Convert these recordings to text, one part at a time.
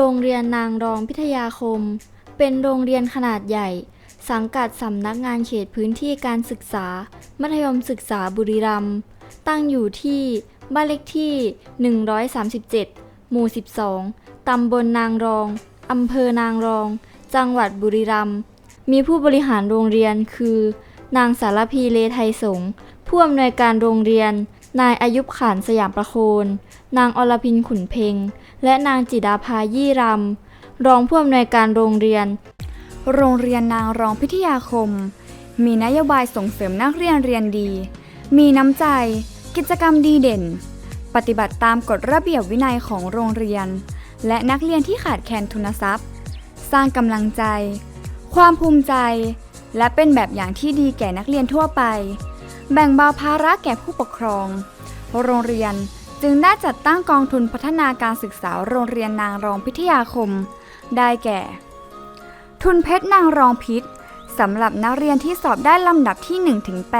โรงเรียนนางรองพิทยาคม เป็นโรงเรียนขนาดใหญ่ สังกัดสำนักงานเขตพื้นที่การศึกษา มัธยมศึกษาบุรีรัมย์ตั้งอยู่ที่บ้านเลขที่ 137 หมู่ 12 ตำบลนางรอง อำเภอนางรอง จังหวัดบุรีรัมย์ มีผู้บริหารโรงเรียนคือ นางสารพีเลไทยสงฆ์ผู้อำนวยการโรงเรียน นายอายุบขานสยามประโคน นางอรพินขุนเพ็ง และนางจิดาภายี่รำ รองผู้อำนวยการโรงเรียน โรงเรียนนางรองพิทยาคม มีนโยบายส่งเสริมนักเรียนเรียนดี มีน้ำใจ กิจกรรมดีเด่น ปฏิบัติตามกฎระเบียบวินัยของโรงเรียน และนักเรียนที่ขาดแคลนทุนทรัพย์ สร้างกำลังใจ ความภูมิใจ และเป็นแบบอย่างที่ดีแก่นักเรียนทั่วไป แบ่งเบาภาระแก่ผู้ปกครอง โรงเรียนจึงได้จัดตั้งกองทุนพัฒนาการศึกษาโรงเรียนนางรองพิทยาคม ได้แก่ ทุนเพชรนางรองพิษสำหรับนักเรียนที่สอบได้ลำดับที่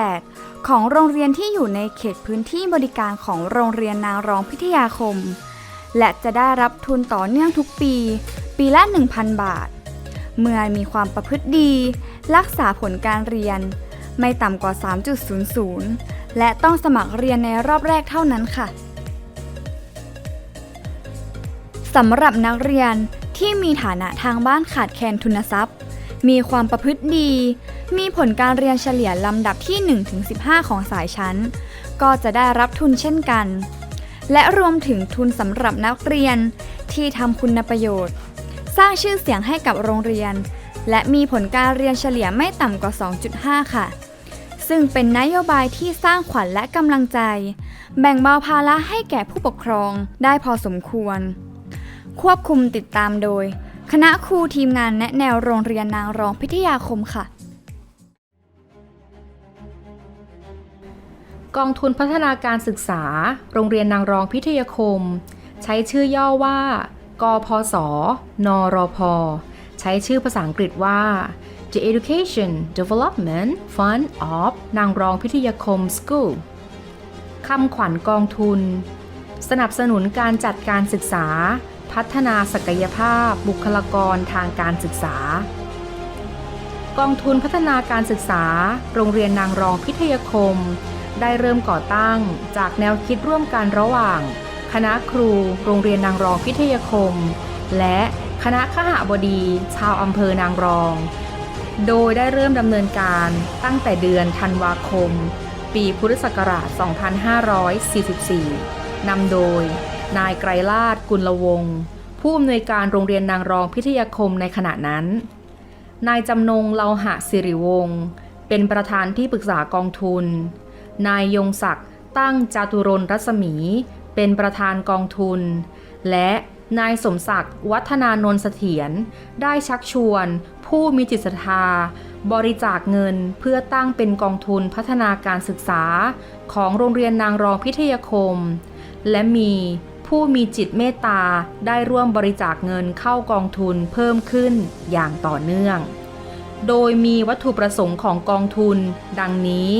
1-8 ของโรงเรียนที่อยู่ในเขตพื้นที่บริการของโรงเรียนนางรองพิทยาคม และจะได้รับทุนต่อเนื่องทุกปี ปีละ 1,000 บาท เมื่อมีความประพฤติดี รักษาผลการเรียน ไม่ต่ำกว่า 3.00 และต้องสมัครเรียนในรอบแรกเท่านั้นค่ะสำหรับนักเรียนที่มีฐานะทางบ้านขาดแคลนทุนทรัพย์ มีความประพฤติดี มีผลการเรียนเฉลี่ยลำดับที่ 1-15 ของสายชั้น ก็จะได้รับทุนเช่นกัน และรวมถึงทุนสำหรับนักเรียนที่ทำคุณประโยชน์ สร้างชื่อเสียงให้กับโรงเรียน และมีผลการเรียนเฉลี่ยไม่ต่ำกว่า 2.5 ค่ะ ซึ่งเป็นนโยบายที่สร้างขวัญและกำลังใจ แบ่งเบาภาระให้แก่ผู้ปกครองได้พอสมควร ควบคุมติดตามโดย คณะครูทีมงานแนะแนวโรงเรียนนางรองพิทยาคมค่ะ กองทุนพัฒนาการศึกษา โรงเรียนนางรองพิทยาคม ใช้ชื่อย่อว่า กพศนรพใช้ชื่อภาษาอังกฤษว่า The Education Development Fund of นางรองพิทยาคม School คำขวัญกองทุน สนับสนุนการจัดการศึกษา พัฒนาศักยภาพ บุคลากรทางการศึกษา กองทุนพัฒนาการศึกษา โรงเรียนนางรองพิทยาคม ได้เริ่มก่อตั้งจากแนวคิดร่วมกันระหว่าง คณะครู โรงเรียนนางรองพิทยาคม และคณะขหบดี ชาวอำเภอนางรอง โดยได้เริ่มดำเนินการตั้งแต่เดือนธันวาคม ปีพุทธศักราช 2544 นำโดย นายไกรลาดกุลวงศ์ผู้อำนวยการโรงเรียนนางรองพิทยาคมในขณะนั้น นายจำนงเลาหะสิริวงศ์เป็นประธานที่ปรึกษากองทุน นายยงศักดิ์ตั้งจาตุรนรัศมี เป็นประธานกองทุน และนายสมศักดิ์วัฒนานนท์เสถียรได้ชักชวน ผู้มีจิตศรัทธา บริจาคเงินเพื่อตั้งเป็นกองทุนพัฒนาการศึกษาของโรงเรียนนางรองพิทยาคม และมีผู้มีจิตเมตตาได้ร่วมบริจาคเงินเข้ากองทุนเพิ่มขึ้นอย่างต่อเนื่อง โดยมีวัตถุประสงค์ของกองทุน ดังนี้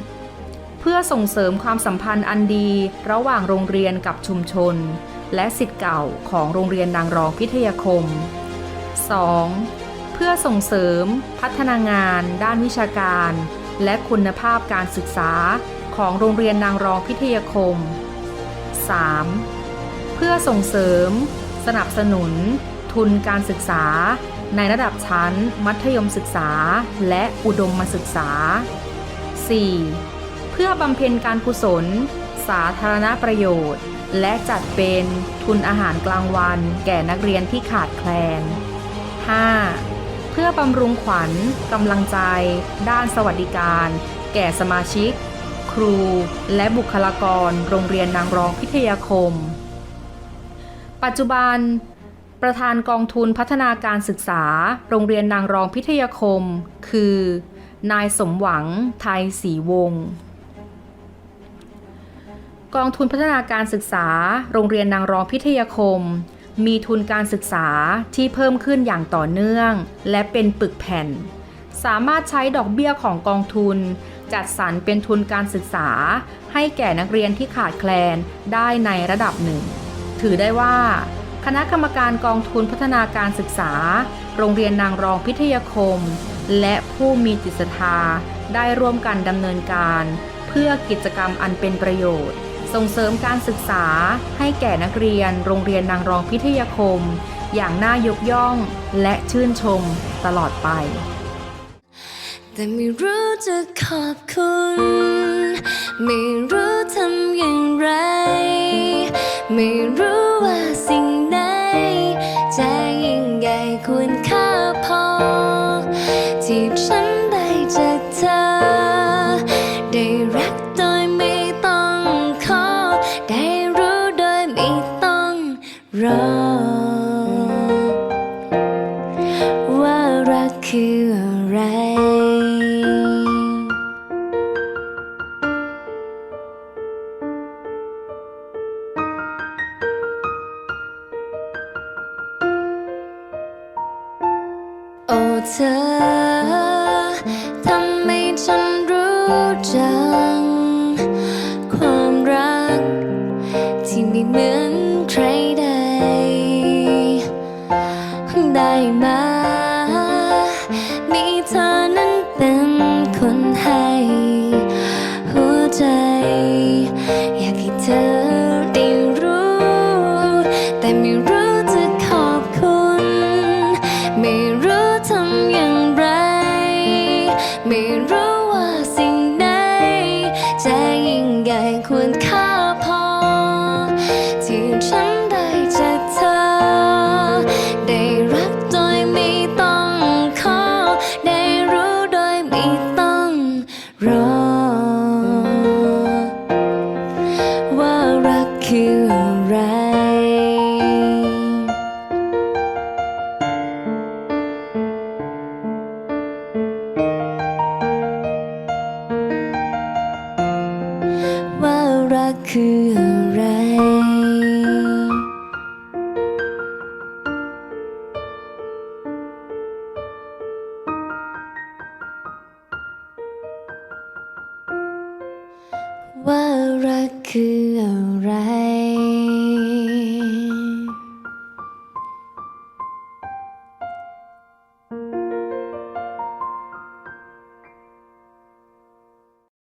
1. เพื่อส่งเสริมความสัมพันธ์อันดีระหว่างโรงเรียนกับชุมชน และสิทธิ์เก่าของโรงเรียนนางรองพิทยาคม 2. เพื่อส่งเสริมพัฒนางาน ด้านวิชาการ และคุณภาพการศึกษาของโรงเรียนนางรองพิทยาคม 3. เพื่อส่งเสริม สนับสนุน ทุนการศึกษา ในระดับชั้น มัธยมศึกษา และอุดมศึกษา 4. เพื่อบำเพ็ญการกุศล สาธารณประโยชน์ และจัดเป็นทุนอาหารกลางวันแก่นักเรียนที่ขาดแคลน 5. เพื่อบำรุงขวัญกำลังใจ ด้านสวัสดิการ แก่สมาชิก ครู และบุคลากร โรงเรียนนางรองพิทยาคม ปัจจุบัน ประธานกองทุนพัฒนาการศึกษา โรงเรียนนางรองพิทยาคม คือ นายสมหวัง ไทยศรีวงศ์กองทุนพัฒนาการศึกษา โรงเรียนนางรองพิทยาคม มีทุนการศึกษาที่เพิ่มขึ้นอย่างต่อเนื่อง และเป็นปึกแผ่น สามารถใช้ดอกเบี้ยของกองทุน จัดสรรเป็นทุนการศึกษา ให้แก่นักเรียนที่ขาดแคลนได้ในระดับหนึ่ง ถือได้ว่า คณะกรรมการกองทุนพัฒนาการศึกษา โรงเรียนนางรองพิทยาคม และผู้มีจิตศรัทธาได้ร่วมกันดำเนินการ เพื่อกิจกรรมอันเป็นประโยชน์ ส่งเสริมการศึกษาให้แก่นักเรียน โรงเรียนนางรองพิทยาคม อย่างน่ายกย่องและชื่นชมตลอดไป แต่ไม่รู้จะขอบคุณ ไม่รู้ทำอย่างไร ไม่รู้ว่าสิ่งไหนจะยิ่งใหญ่ควรค่า รักคืออะไร โอ้เธอ เธอนั้นเป็นคนให้หัวใจ อยากให้เธอได้รู้ แต่ไม่รู้จะขอบคุณ ไม่รู้ทำอย่างไร ไม่รู้ คืออะไร ว่ารักคืออะไร